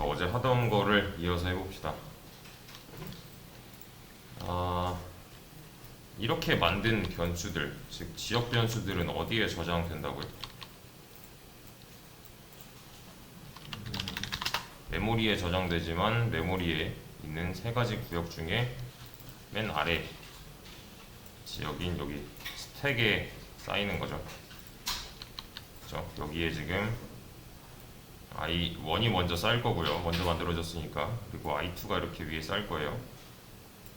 자, 어제 하던 거를 이어서 해봅시다. 아, 이렇게 만든 변수들, 즉 지역 변수들은 어디에 저장된다고요? 음, 메모리에 저장되지만 메모리에 있는 세 가지 구역 중에 맨 아래 지역인 여기 스택에 쌓이는 거죠. 그죠? 여기에 지금 i1이 먼저 쌓일 거고요. 먼저 만들어졌으니까. 그리고 i2가 이렇게 위에 쌓일 거예요.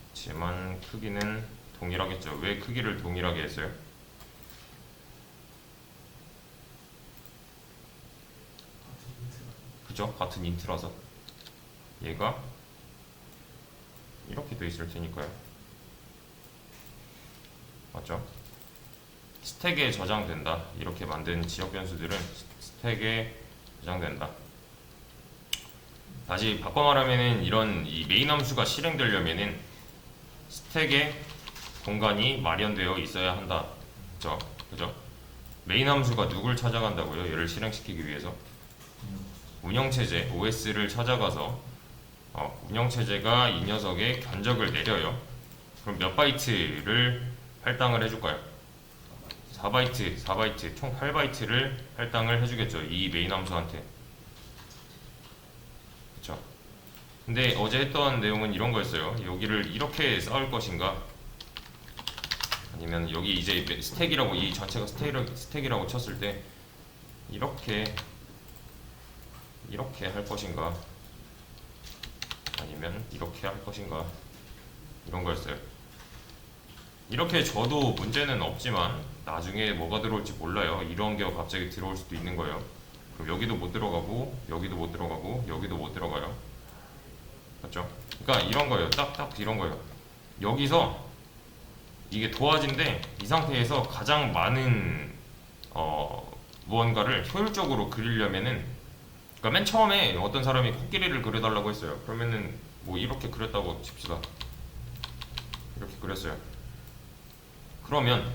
하지만 크기는 동일하겠죠. 왜 크기를 동일하게 했어요? 그죠? 같은 인트라서 얘가 이렇게 돼 있을 테니까요. 맞죠? 스택에 저장된다. 이렇게 만든 지역 변수들은 스택에 저장된다. 다시 바꿔 말하면은 이런 이 메인 함수가 실행되려면은 스택에 공간이 마련되어 있어야 한다. 그죠? 그죠? 메인 함수가 누굴 찾아간다고요? 얘를 실행시키기 위해서 운영체제 OS를 찾아가서 어, 운영체제가 이 녀석의 견적을 내려요. 그럼 몇 바이트를 할당을 해줄까요? 4바이트, 4바이트, 총 8바이트를 할당을 해주겠죠. 이 메인 함수한테. 그쵸. 근데 어제 했던 내용은 이런 거였어요. 여기를 이렇게 쌓을 것인가? 아니면 여기 이제 스택이라고, 이 전체가 스택이라고, 스택이라고 쳤을 때, 이렇게, 이렇게 할 것인가? 아니면 이렇게 할 것인가? 이런 거였어요. 이렇게 줘도 문제는 없지만 나중에 뭐가 들어올지 몰라요. 이런 게 갑자기 들어올 수도 있는 거예요. 그럼 여기도 못 들어가고 여기도 못 들어가고 여기도 못 들어가요. 맞죠? 그러니까 이런 거예요. 딱딱 이런 거예요. 여기서 이게 도화지인데 이 상태에서 가장 많은 어 무언가를 효율적으로 그리려면은 그러니까 맨 처음에 어떤 사람이 코끼리를 그려달라고 했어요. 그러면은 뭐 이렇게 그렸다고 칩시다. 이렇게 그렸어요. 그러면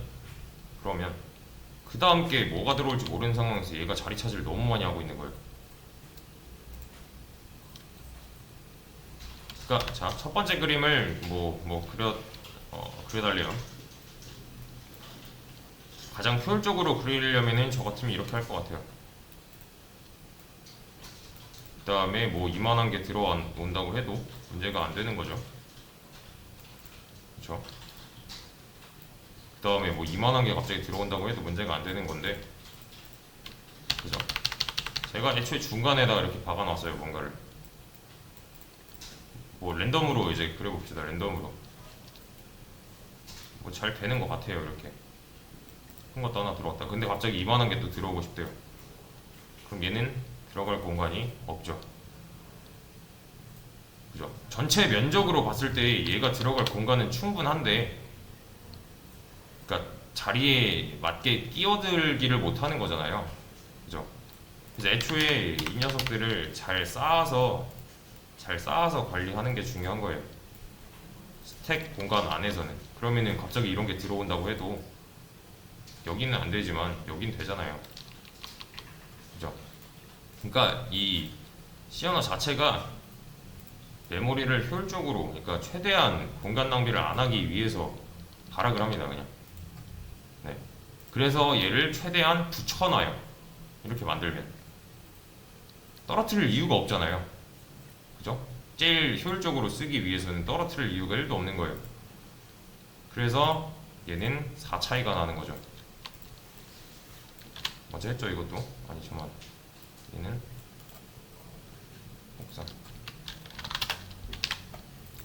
그러면 그 다음 게 뭐가 들어올지 모르는 상황에서 얘가 자리 차지를 너무 많이 하고 있는 거예요. 그러니까 자 첫 번째 그림을 뭐뭐 그려 어, 그려달래요. 가장 효율적으로 그리려면은 저 같으면 이렇게 할 것 같아요. 그 다음에 뭐 이만한 게 들어온다고 해도 문제가 안 되는 거죠. 그렇죠? 그 다음에 뭐 이만한 게 갑자기 들어온다고 해도 문제가 안 되는 건데. 그죠? 제가 애초에 중간에다 이렇게 박아놨어요 뭔가를. 뭐 랜덤으로 이제 그려봅시다 랜덤으로. 뭐 잘 되는 것 같아요 이렇게. 큰 것도 하나 들어왔다. 근데 갑자기 이만한 게 또 들어오고 싶대요. 그럼 얘는 들어갈 공간이 없죠. 그죠? 전체 면적으로 봤을 때 얘가 들어갈 공간은 충분한데 그러니까 자리에 맞게 끼어들기를 못하는 거잖아요. 그죠? 그래서 애초에 이 녀석들을 잘 쌓아서 잘 쌓아서 관리하는 게 중요한 거예요. 스택 공간 안에서는 그러면은 갑자기 이런 게 들어온다고 해도 여기는 안 되지만 여긴 되잖아요. 그죠? 그러니까 이 시어너 자체가 메모리를 효율적으로 그러니까 최대한 공간 낭비를 안 하기 위해서 발악을 합니다 그냥. 그래서 얘를 최대한 붙여놔요. 이렇게 만들면. 떨어뜨릴 이유가 없잖아요. 그죠? 제일 효율적으로 쓰기 위해서는 떨어뜨릴 이유가 1도 없는 거예요. 그래서 얘는 4 차이가 나는 거죠. 어제 했죠, 이것도? 아니, 잠만. 얘는 옥상.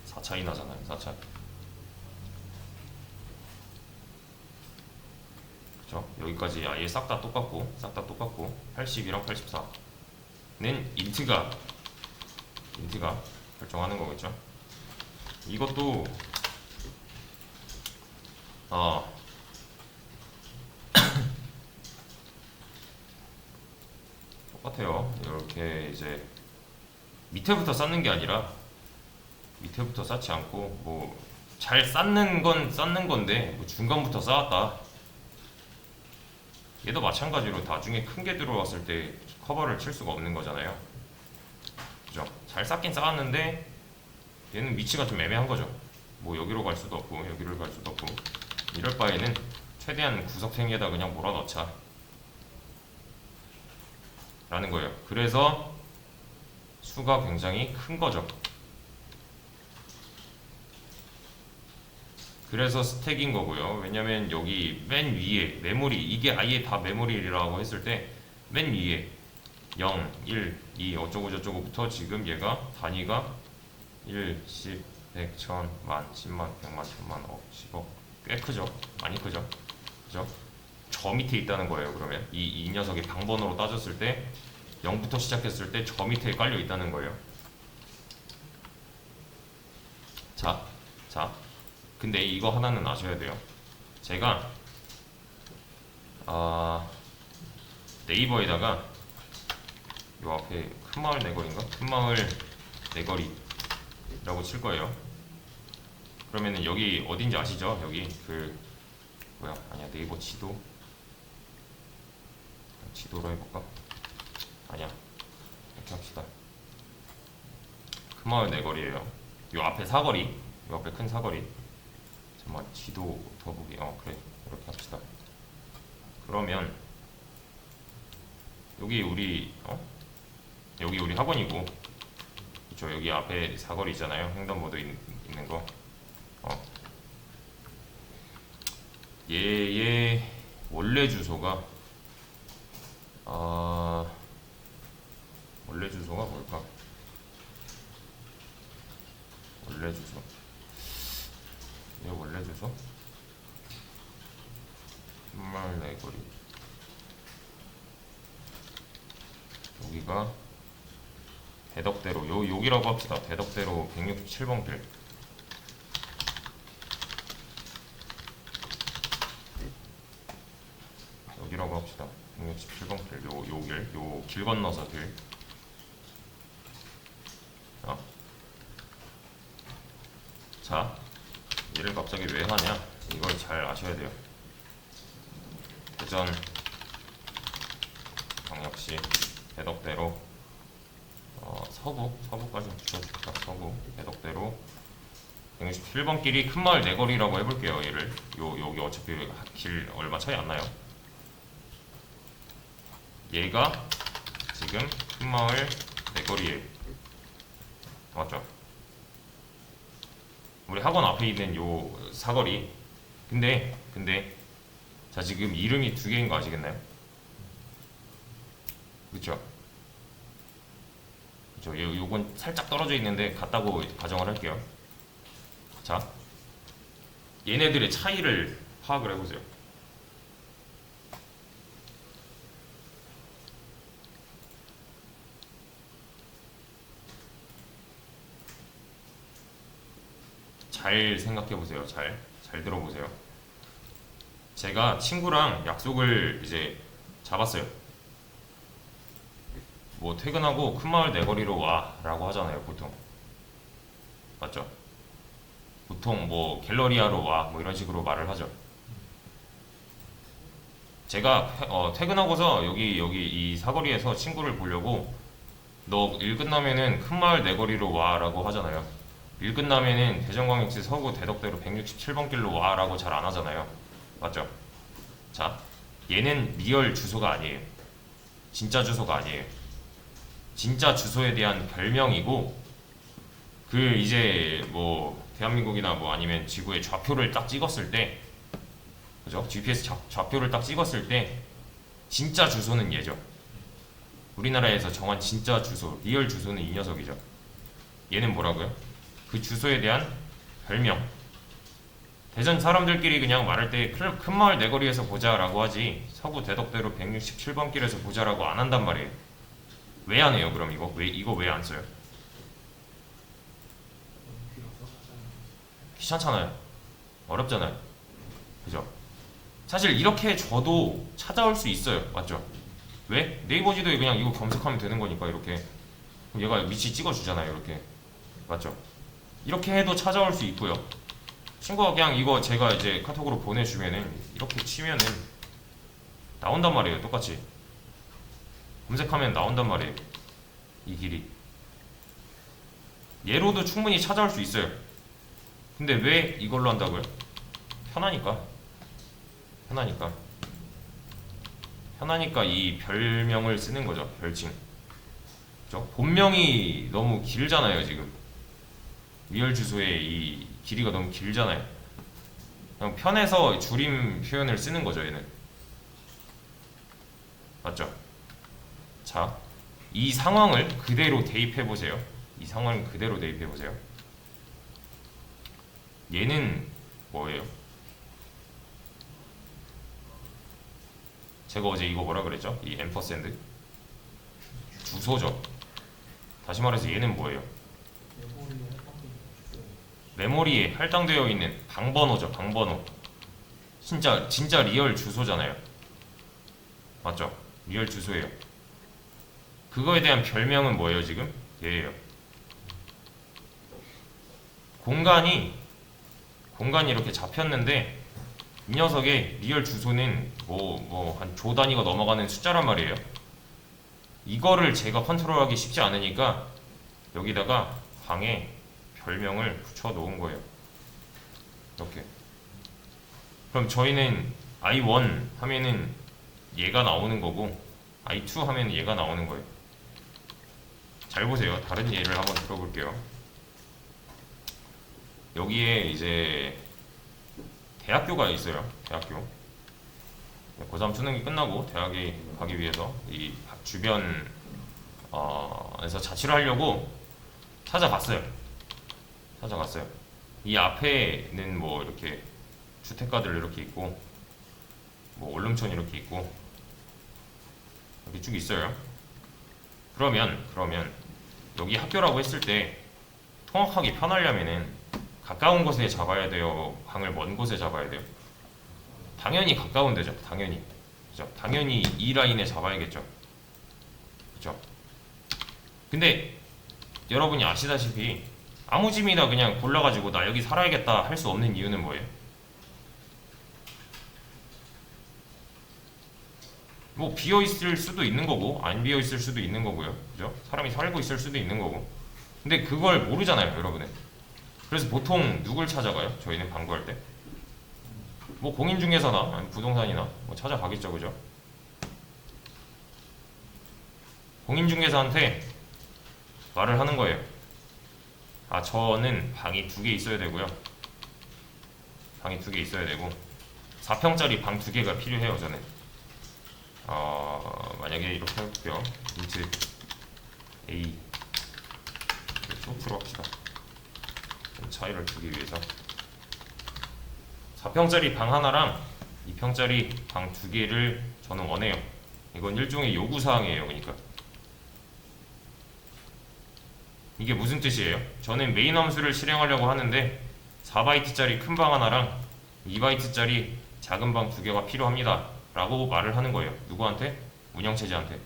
4 차이 나잖아요, 4차 이. 그죠? 여기까지 아예 싹 다 똑같고 싹 다 똑같고 80이랑 84는 인트가 인트가 결정하는 거겠죠. 이것도 아 똑같아요. 이렇게 이제 밑에부터 쌓는 게 아니라 밑에부터 쌓지 않고 뭐 잘 쌓는 건 쌓는 건데 뭐 중간부터 쌓았다 얘도 마찬가지로 나중에 큰 게 들어왔을 때 커버를 칠 수가 없는 거잖아요. 그죠? 잘 쌓긴 쌓았는데 얘는 위치가 좀 애매한 거죠. 뭐 여기로 갈 수도 없고 여기로 갈 수도 없고 이럴 바에는 최대한 구석탱이에다 그냥 몰아넣자 라는 거예요. 그래서 수가 굉장히 큰 거죠. 그래서 스택인 거고요. 왜냐면 여기 맨 위에 메모리 이게 아예 다 메모리라고 했을 때 맨 위에 0, 1, 2 어쩌고 저쩌고부터 지금 얘가 단위가 1, 10, 100, 1000, 만, 10만, 100만, 1000만, 억, 10억 꽤 크죠? 많이 크죠? 그죠? 저 밑에 있다는 거예요. 그러면 이, 이 녀석이 방번호로 따졌을 때 0부터 시작했을 때 저 밑에 깔려 있다는 거예요. 자, 자, 근데 이거 하나는 아셔야 돼요. 제가 아 네이버에다가 요 앞에 큰 마을 내거리인가? 큰 마을 내거리라고 칠 거예요. 그러면은 여기 어딘지 아시죠? 여기 그 뭐야? 아니야 네이버 지도 지도로 해볼까? 아니야 이렇게 합시다. 큰 마을 내거리예요. 요 앞에 사거리, 요 앞에 큰 사거리. 잠깐만 지도 더 보기. 어 그래 이렇게 합시다. 그러면 여기 우리 어 여기 우리 학원이고 그쵸 여기 앞에 사거리 있잖아요 횡단보도 있, 있는 거 어. 얘의 원래 주소가 아 원래 주소가 뭘까 원래 주소 얘 원래 주소 말 내거리 여기가 대덕대로 요 여기라고 합시다. 대덕대로 167번 길. 여기라고 합시다. 167번 길. 요 요 길. 요 길 건너서 길. 자. 자. 얘를 갑자기 왜 하냐? 이걸 잘 아셔야 돼요. 대전 광역시 대덕대로 어, 서부 서부까지 붙여줄까? 서부 대덕대로. 167번 길이 큰 마을 내거리라고 해볼게요 얘를. 요 여기 어차피 길 얼마 차이 안 나요. 얘가 지금 큰 마을 내거리에. 맞죠 우리 학원 앞에 있는 요 사거리 근데 근데 자 지금 이름이 두 개인 거 아시겠나요? 그쵸? 그쵸? 요, 요건 살짝 떨어져 있는데 같다고 가정을 할게요. 자, 얘네들의 차이를 파악을 해보세요. 잘 생각해 보세요. 잘, 잘 들어보세요. 제가 친구랑 약속을 이제 잡았어요. 뭐 퇴근하고 큰 마을 내거리로 와 라고 하잖아요 보통 맞죠? 보통 뭐 갤러리아로 와 뭐 이런 식으로 말을 하죠 제가 퇴- 어, 퇴근하고서 여기 여기 이 사거리에서 친구를 보려고 너 일 끝나면은 큰 마을 내거리로 와 라고 하잖아요 일 끝나면은 대전광역시 서구 대덕대로 167번 길로 와라고 잘 안 하잖아요 맞죠? 자 얘는 리얼 주소가 아니에요 진짜 주소가 아니에요 진짜 주소에 대한 별명이고 그 이제 뭐 대한민국이나 뭐 아니면 지구의 좌표를 딱 찍었을 때 그죠? GPS 좌, 좌표를 딱 찍었을 때 진짜 주소는 얘죠. 우리나라에서 정한 진짜 주소, 리얼 주소는 이 녀석이죠. 얘는 뭐라고요? 그 주소에 대한 별명. 대전 사람들끼리 그냥 말할 때 큰 마을 내거리에서 보자라고 하지 서구 대덕대로 167번 길에서 보자라고 안 한단 말이에요. 왜 안 해요? 그럼 이거 왜 이거 왜 안 써요? 귀찮잖아요. 어렵잖아요. 그죠? 사실 이렇게 줘도 찾아올 수 있어요. 맞죠? 왜? 네이버 지도에 그냥 이거 검색하면 되는 거니까 이렇게 얘가 위치 찍어주잖아요. 이렇게 맞죠? 이렇게 해도 찾아올 수 있고요. 친구가 그냥 이거 제가 이제 카톡으로 보내주면은 이렇게 치면은 나온단 말이에요. 똑같이. 검색하면 나온단 말이에요. 이 길이. 얘로도 충분히 찾아올 수 있어요. 근데 왜 이걸로 한다고요? 편하니까. 편하니까. 편하니까 이 별명을 쓰는 거죠. 별칭. 본명이 너무 길잖아요, 지금. 리얼 주소의 이 길이가 너무 길잖아요. 그냥 편해서 줄임 표현을 쓰는 거죠, 얘는. 맞죠? 자, 이 상황을 그대로 대입해 보세요. 이 상황을 그대로 대입해 보세요. 얘는 뭐예요? 제가 어제 이거 뭐라 그랬죠? 이 앰퍼샌드 주소죠. 다시 말해서 얘는 뭐예요? 메모리에 할당되어 있는 방번호죠. 방번호. 진짜 진짜 리얼 주소잖아요. 맞죠? 리얼 주소예요. 그거에 대한 별명은 뭐예요, 지금? 얘예요. 공간이 공간이 이렇게 잡혔는데 이 녀석의 리얼 주소는 뭐 뭐 한 조 단위가 넘어가는 숫자란 말이에요. 이거를 제가 컨트롤하기 쉽지 않으니까 여기다가 방에 별명을 붙여 놓은 거예요. 이렇게. 그럼 저희는 i1 하면은 얘가 나오는 거고 i2 하면 얘가 나오는 거예요. 잘 보세요. 다른 예를 한번 들어볼게요. 여기에 이제 대학교가 있어요. 대학교. 고3 수능이 끝나고 대학에 가기 위해서 이 주변 어, 에서 자취를 하려고 찾아갔어요. 찾아갔어요. 이 앞에는 뭐 이렇게 주택가들 이렇게 있고 뭐 원룸촌 이렇게 있고 이렇게 쭉 있어요. 그러면 그러면 여기 학교라고 했을 때 통학하기 편하려면은 가까운 곳에 잡아야 돼요. 방을 먼 곳에 잡아야 돼요. 당연히 가까운 데죠. 당연히. 그죠? 당연히 이 라인에 잡아야겠죠. 그죠? 근데 여러분이 아시다시피 아무 집이나 그냥 골라가지고 나 여기 살아야겠다 할 수 없는 이유는 뭐예요? 뭐 비어 있을 수도 있는 거고 안 비어 있을 수도 있는 거고요. 그죠? 사람이 살고 있을 수도 있는 거고. 근데 그걸 모르잖아요, 여러분은. 그래서 보통 누굴 찾아가요? 저희는 방구할 때. 뭐 공인중개사나 부동산이나 뭐 찾아가겠죠, 그죠? 공인중개사한테 말을 하는 거예요. 아, 저는 방이 두 개 있어야 되고요. 방이 두 개 있어야 되고 4평짜리 방 두 개가 필요해요, 저는. 어, 만약에 이렇게 해볼게요. 루트 A 소프로 합시다. 좀 차이를 두기 위해서 4평짜리 방 하나랑 2평짜리 방 두 개를 저는 원해요. 이건 일종의 요구 사항이에요. 그러니까 이게 무슨 뜻이에요? 저는 메인 함수를 실행하려고 하는데 4바이트짜리 큰 방 하나랑 2바이트짜리 작은 방 두 개가 필요합니다. 라고 말을 하는 거예요. 누구한테? 운영체제한테.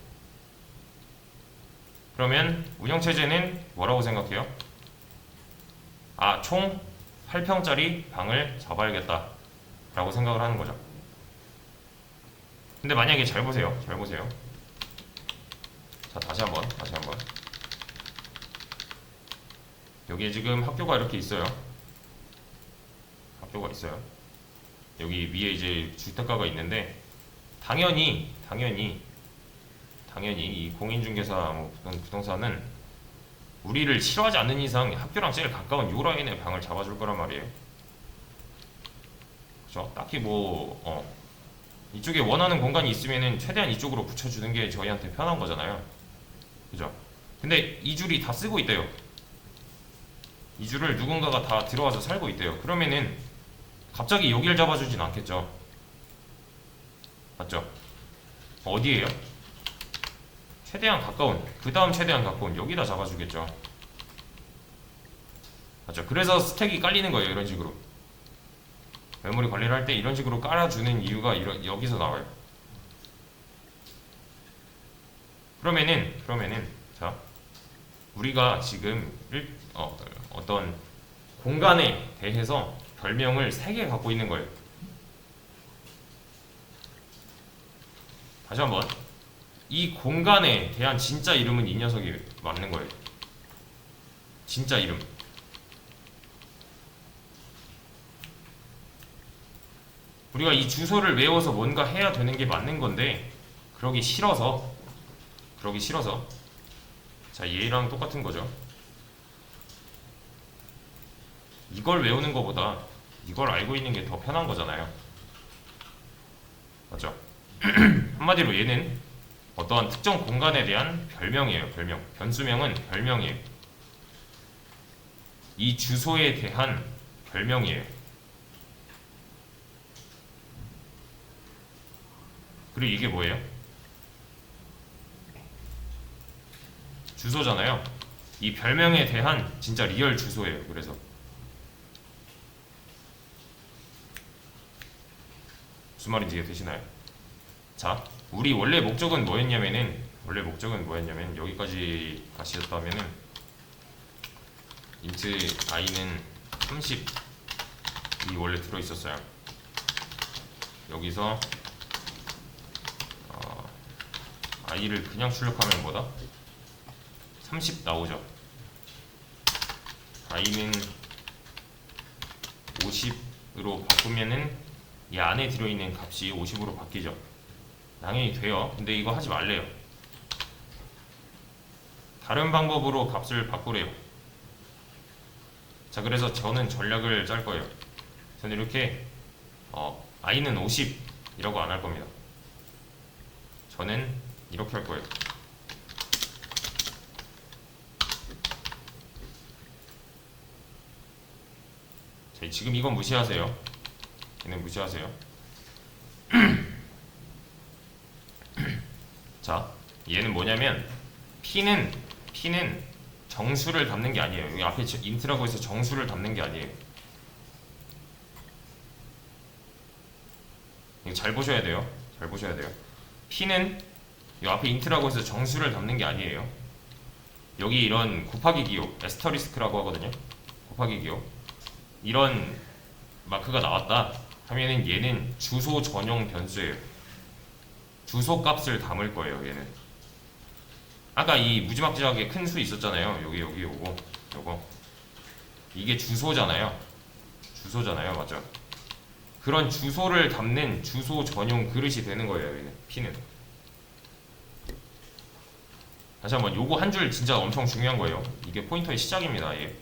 그러면 운영체제는 뭐라고 생각해요? 아, 총 8평짜리 방을 잡아야겠다. 라고 생각을 하는 거죠. 근데 만약에 잘 보세요. 잘 보세요. 자, 다시 한번, 다시 한번. 여기에 지금 학교가 이렇게 있어요. 학교가 있어요. 여기 위에 이제 주택가가 있는데, 당연히, 당연히, 당연히 이 공인중개사 뭐 부동- 부동산은 우리를 싫어하지 않는 이상 학교랑 제일 가까운 요 라인에 방을 잡아줄 거란 말이에요. 그죠? 딱히 뭐, 어, 이쪽에 원하는 공간이 있으면은 최대한 이쪽으로 붙여주는 게 저희한테 편한 거잖아요. 그죠? 근데 이 줄이 다 쓰고 있대요. 이 줄을 누군가가 다 들어와서 살고 있대요. 그러면은 갑자기 여길 잡아주진 않겠죠. 맞죠? 어디에요? 최대한 가까운, 그 다음 최대한 가까운 여기다 잡아주겠죠. 맞죠? 그래서 스택이 깔리는 거예요, 이런 식으로. 메모리 관리를 할 때 이런 식으로 깔아주는 이유가 이런, 여기서 나와요. 그러면은, 그러면은, 자, 우리가 지금 일, 어, 어떤 공간에 대해서 별명을 세 개 갖고 있는 거예요. 다시 한번 이 공간에 대한 진짜 이름은 이 녀석이 맞는 거예요. 진짜 이름. 우리가 이 주소를 외워서 뭔가 해야 되는 게 맞는 건데 그러기 싫어서 그러기 싫어서 자 얘랑 똑같은 거죠. 이걸 외우는 것보다 이걸 알고 있는 게 더 편한 거잖아요. 맞죠? 한마디로 얘는 어떠한 특정 공간에 대한 별명이에요. 별명. 변수명은 별명이에요. 이 주소에 대한 별명이에요. 그리고 이게 뭐예요? 주소잖아요. 이 별명에 대한 진짜 리얼 주소예요. 그래서 무슨 말인지 이해 되시나요? 자, 우리 원래 목적은 뭐였냐면은 원래 목적은 뭐였냐면 여기까지 가시셨다면은 인트 i는 30이 원래 들어 있었어요. 여기서 어, i를 그냥 출력하면 뭐다? 30 나오죠. i는 50으로 바꾸면은 이 안에 들어있는 값이 50으로 바뀌죠. 당연히 돼요. 근데 이거 하지 말래요. 다른 방법으로 값을 바꾸래요. 자, 그래서 저는 전략을 짤 거예요. 저는 이렇게 어, i는 50 이라고 안 할 겁니다. 저는 이렇게 할 거예요. 자, 지금 이건 무시하세요. 얘는 무시하세요. 자, 얘는 뭐냐면 p는 p는 정수를 담는 게 아니에요. 여기 앞에 인트라고 해서 정수를 담는 게 아니에요. 이거 잘 보셔야 돼요. 잘 보셔야 돼요. p는 이 앞에 인트라고 해서 정수를 담는 게 아니에요. 여기 이런 곱하기 기호, 에스터리스크라고 하거든요. 곱하기 기호. 이런 마크가 나왔다 하면은 얘는 주소 전용 변수예요. 주소 값을 담을 거예요, 얘는. 아까 이 무지막지하게 큰 수 있었잖아요. 여기 여기 요거 요거 이게 주소잖아요. 주소잖아요, 맞죠? 그런 주소를 담는 주소 전용 그릇이 되는 거예요, 얘는 P는. 다시 한번 요거 한 줄 진짜 엄청 중요한 거예요. 이게 포인터의 시작입니다. 얘.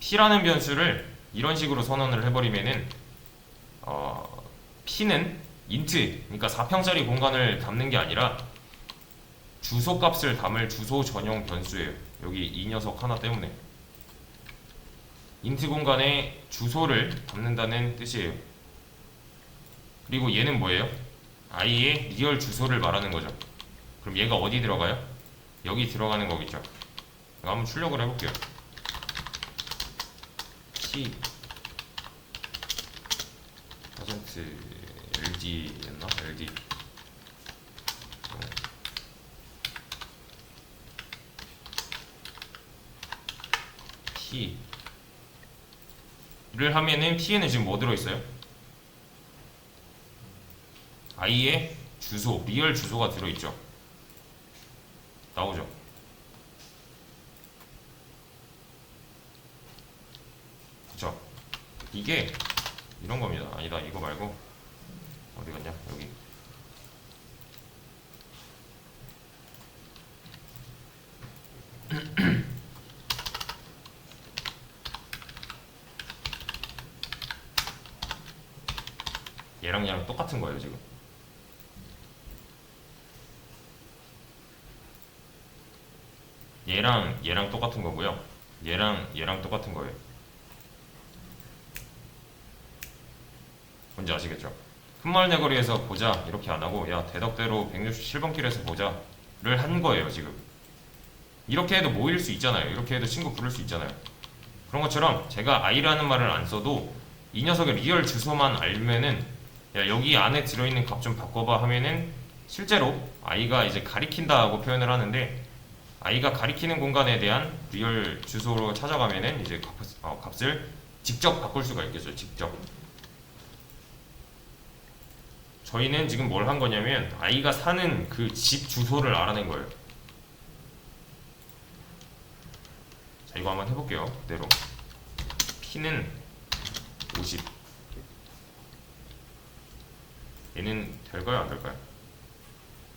P라는 변수를 이런 식으로 선언을 해버리면은 어, P는 인트, 그러니까 4평짜리 공간을 담는 게 아니라 주소 값을 담을 주소 전용 변수예요. 여기 이 녀석 하나 때문에 인트 공간에 주소를 담는다는 뜻이에요. 그리고 얘는 뭐예요? i의 리얼 주소를 말하는 거죠. 그럼 얘가 어디 들어가요? 여기 들어가는 거겠죠. 한번 출력을 해볼게요. T 퍼센트 LD였나? LD T를 하면은 T에는 지금 뭐 들어있어요? i의 주소, 리얼 주소가 들어있죠. 그쵸? 이게 이런 겁니다. 아니다, 이거 말고 어디 갔냐? 여기. 얘랑 얘랑 똑같은 거예요, 지금. 얘랑 얘랑 똑같은 거고요. 얘랑 얘랑 똑같은 거예요. 뭔지 아시겠죠? 흠말 내거리에서 보자 이렇게 안 하고 야 대덕대로 167번 길에서 보자를 한 거예요 지금. 이렇게 해도 모일 수 있잖아요. 이렇게 해도 친구 부를 수 있잖아요. 그런 것처럼 제가 i라는 말을 안 써도 이 녀석의 리얼 주소만 알면은 야 여기 안에 들어있는 값 좀 바꿔봐 하면은 실제로 i가 이제 가리킨다고 표현을 하는데 i가 가리키는 공간에 대한 리얼 주소로 찾아가면은 이제 값, 어, 값을 직접 바꿀 수가 있겠죠. 직접. 저희는 지금 뭘 한 거냐면 아이가 사는 그 집 주소를 알아낸 거예요. 자 이거 한번 해볼게요 그대로 P는 50 얘는 될까요 안 될까요?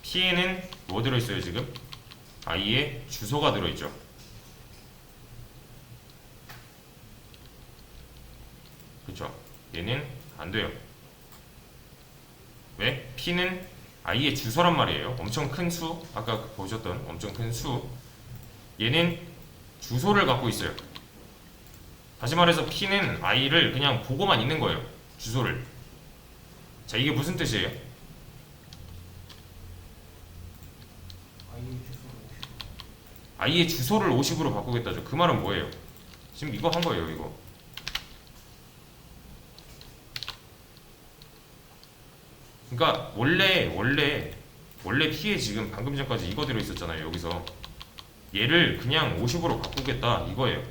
P에는 뭐 들어있어요 지금? I에 주소가 들어있죠 그쵸 얘는 안 돼요 왜? P는 I의 주소란 말이에요. 엄청 큰 수 아까 보셨던 엄청 큰 수. 얘는 주소를 갖고 있어요. 다시 말해서 P는 I를 그냥 보고만 있는 거예요. 주소를. 자 이게 무슨 뜻이에요? 아이의 I의 주소를 50으로 바꾸겠다죠. 그 말은 뭐예요? 지금 이거 한 거예요 이거 그러니까 원래 원래 원래 P에 지금 방금 전까지 이거 들어있었잖아요 여기서. 얘를 그냥 50으로 바꾸겠다 이거예요.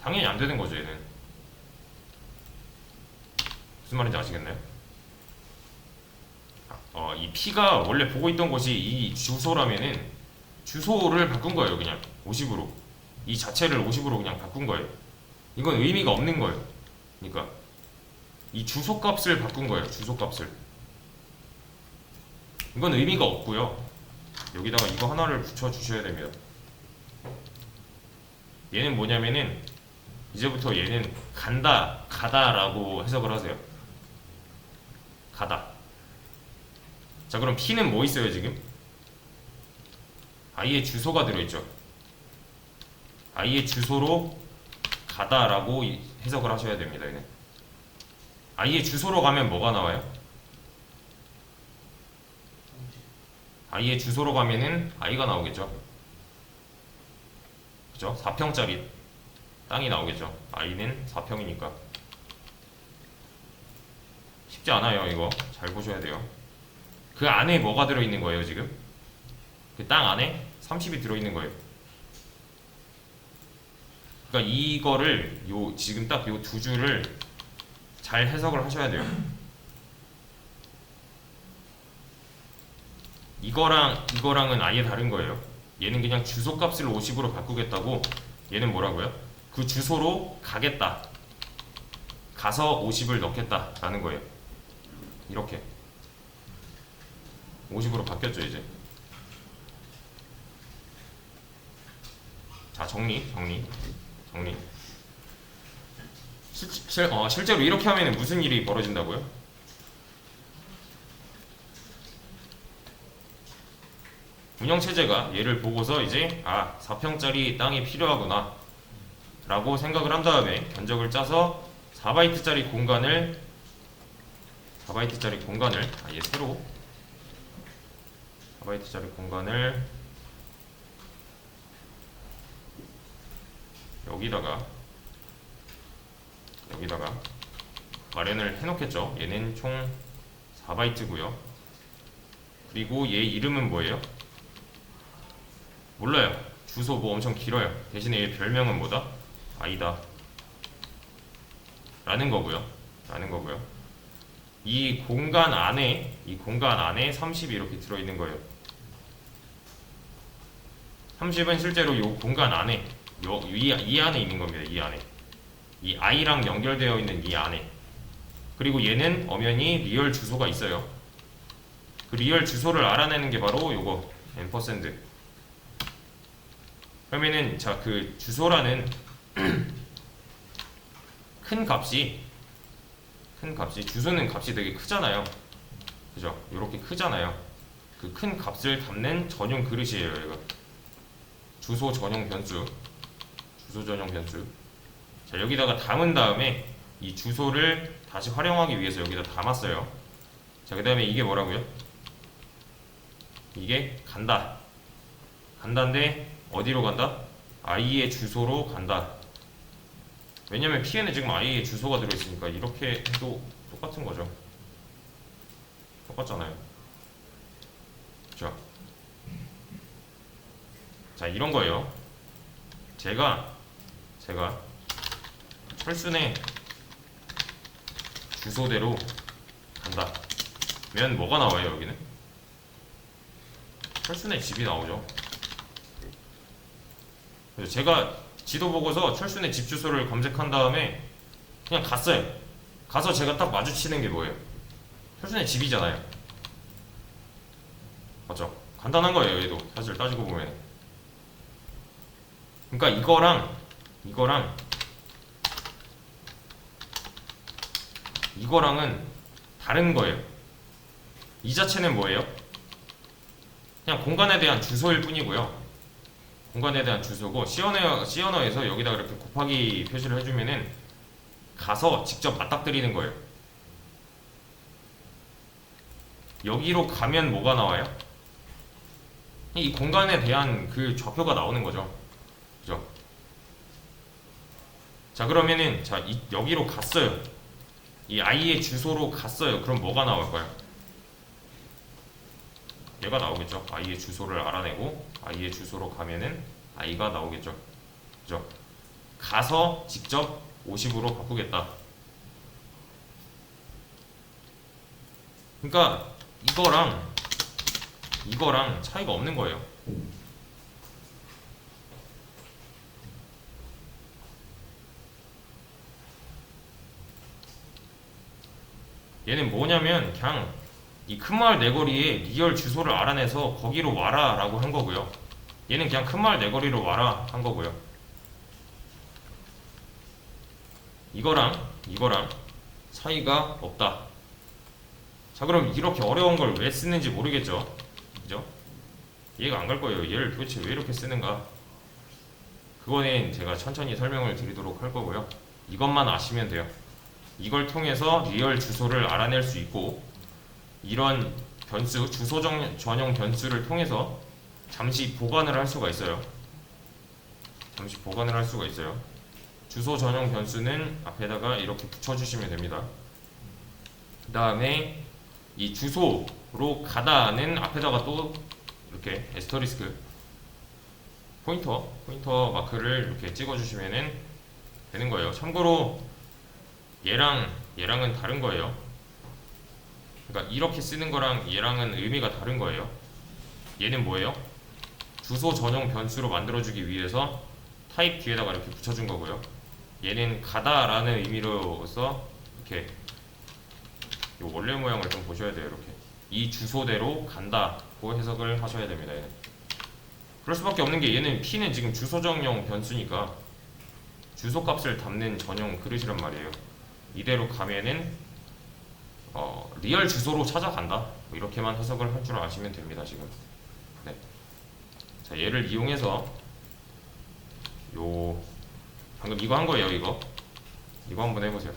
당연히 안 되는 거죠 얘는. 무슨 말인지 아시겠나요? 아, 어, 이 P가 원래 보고 있던 곳이 이 주소라면은 주소를 바꾼 거예요 그냥. 50으로. 이 자체를 50으로 그냥 바꾼 거예요. 이건 의미가 없는 거예요. 그러니까 이 주소 값을 바꾼 거예요 주소 값을 이건 의미가 없고요 여기다가 이거 하나를 붙여 주셔야 됩니다 얘는 뭐냐면은 이제부터 얘는 간다 가다 라고 해석을 하세요 가다 자 그럼 P는 뭐 있어요 지금 아이의 주소가 들어있죠. 아이의 주소로 가다 라고 이- 해석을 하셔야 됩니다. 얘는. 아이의 주소로 가면 뭐가 나와요? 정지 아이의 주소로 가면은 아이가 나오겠죠. 그죠? 4평짜리 땅이 나오겠죠. 아이는 4평이니까. 쉽지 않아요, 이거. 잘 보셔야 돼요. 그 안에 뭐가 들어있는 거예요, 지금? 그 땅 안에 30이 들어있는 거예요. 그러니까 이거를 요 지금 딱 요 두 줄을 잘 해석을 하셔야 돼요. 이거랑 이거랑은 아예 다른 거예요. 얘는 그냥 주소 값을 50으로 바꾸겠다고 얘는 뭐라고요? 그 주소로 가겠다. 가서 50을 넣겠다라는 거예요. 이렇게 50으로 바뀌었죠 이제. 자 정리 정리 정리. 실, 실, 어, 실제로 이렇게 하면 무슨 일이 벌어진다고요? 운영체제가 얘를 보고서 이제 아 4평짜리 땅이 필요하구나 라고 생각을 한 다음에 견적을 짜서 4바이트짜리 공간을 4바이트짜리 공간을 아예 새로 4바이트짜리 공간을 여기다가 여기다가 마련을 해놓겠죠 얘는 총 4바이트고요 그리고 얘 이름은 뭐예요? 몰라요. 주소 뭐 엄청 길어요. 대신에 얘 별명은 뭐다? 아이다. 라는 거고요. 라는 거고요. 이 공간 안에 이 공간 안에 30이 이렇게 들어 있는 거예요. 30은 실제로 이 공간 안에 요, 이, 이 안에 있는 겁니다. 이 안에. 이 i랑 연결되어 있는 이 안에. 그리고 얘는 엄연히 리얼 주소가 있어요. 그 리얼 주소를 알아내는 게 바로 요거 앰퍼샌드 그러면은 자 그 주소라는 큰 값이 큰 값이 주소는 값이 되게 크잖아요. 그죠? 이렇게 크잖아요. 그 큰 값을 담는 전용 그릇이에요, 이거. 주소 전용 변수. 주소 전용 변수. 자, 여기다가 담은 다음에 이 주소를 다시 활용하기 위해서 여기다 담았어요. 자, 그 다음에 이게 뭐라고요? 이게 간다. 간다인데 어디로 간다? i의 주소로 간다. 왜냐면 p에는 지금 i의 주소가 들어있으니까 이렇게 해도 똑같은 거죠. 똑같잖아요. 자, 자 이런 거예요. 제가 제가 철순의 주소대로 간다. 면 뭐가 나와요 여기는? 철순의 집이 나오죠. 제가 지도 보고서 철순의 집 주소를 검색한 다음에 그냥 갔어요. 가서 제가 딱 마주치는 게 뭐예요? 철순의 집이잖아요. 맞죠? 간단한 거예요, 얘도 사실 따지고 보면. 그러니까 이거랑 이거랑 이거랑은 다른 거예요. 이 자체는 뭐예요? 그냥 공간에 대한 주소일 뿐이고요. 공간에 대한 주소고 시언어 시언어에서 여기다 이렇게 곱하기 표시를 해주면은 가서 직접 맞닥뜨리는 거예요. 여기로 가면 뭐가 나와요? 이 공간에 대한 그 좌표가 나오는 거죠. 그죠? 자 그러면은 자 이, 여기로 갔어요. 이 아이의 주소로 갔어요. 그럼 뭐가 나올까요? 얘가 나오겠죠. 아이의 주소를 알아내고 아이의 주소로 가면은 아이가 나오겠죠. 그죠? 가서 직접 50으로 바꾸겠다. 그러니까 이거랑 이거랑 차이가 없는 거예요. 얘는 뭐냐면 그냥 이 큰마을 내거리에 리얼 주소를 알아내서 거기로 와라 라고 한 거고요. 얘는 그냥 큰마을 내거리로 와라 한 거고요. 이거랑 이거랑 차이가 없다. 자 그럼 이렇게 어려운 걸 왜 쓰는지 모르겠죠? 그죠? 이해가 안 갈 거예요. 얘를 도대체 왜 이렇게 쓰는가? 그거는 제가 천천히 설명을 드리도록 할 거고요. 이것만 아시면 돼요. 이걸 통해서 리얼 주소를 알아낼 수 있고 이런 변수 주소 정- 전용 변수를 통해서 잠시 보관을 할 수가 있어요. 잠시 보관을 할 수가 있어요. 주소 전용 변수는 앞에다가 이렇게 붙여주시면 됩니다. 그 다음에 이 주소로 가다는 앞에다가 또 이렇게 에스터리스크 포인터 포인터 마크를 이렇게 찍어주시면은 되는 거예요. 참고로 얘랑 얘랑은 다른 거예요. 그러니까 이렇게 쓰는 거랑 얘랑은 의미가 다른 거예요. 얘는 뭐예요? 주소 전용 변수로 만들어주기 위해서 타입 뒤에다가 이렇게 붙여준 거고요. 얘는 가다라는 의미로서 이렇게 요 원래 모양을 좀 보셔야 돼요. 이렇게 이 주소대로 간다고 해석을 하셔야 됩니다. 얘는. 그럴 수밖에 없는 게 얘는 p는 지금 주소 전용 변수니까 주소 값을 담는 전용 그릇이란 말이에요. 이대로 가면은 어, 리얼 주소로 찾아간다. 뭐 이렇게만 해석을 할 줄 아시면 됩니다. 지금. 네. 자, 얘를 이용해서 요 방금 이거 한 거예요. 이거 이거 한번 해보세요.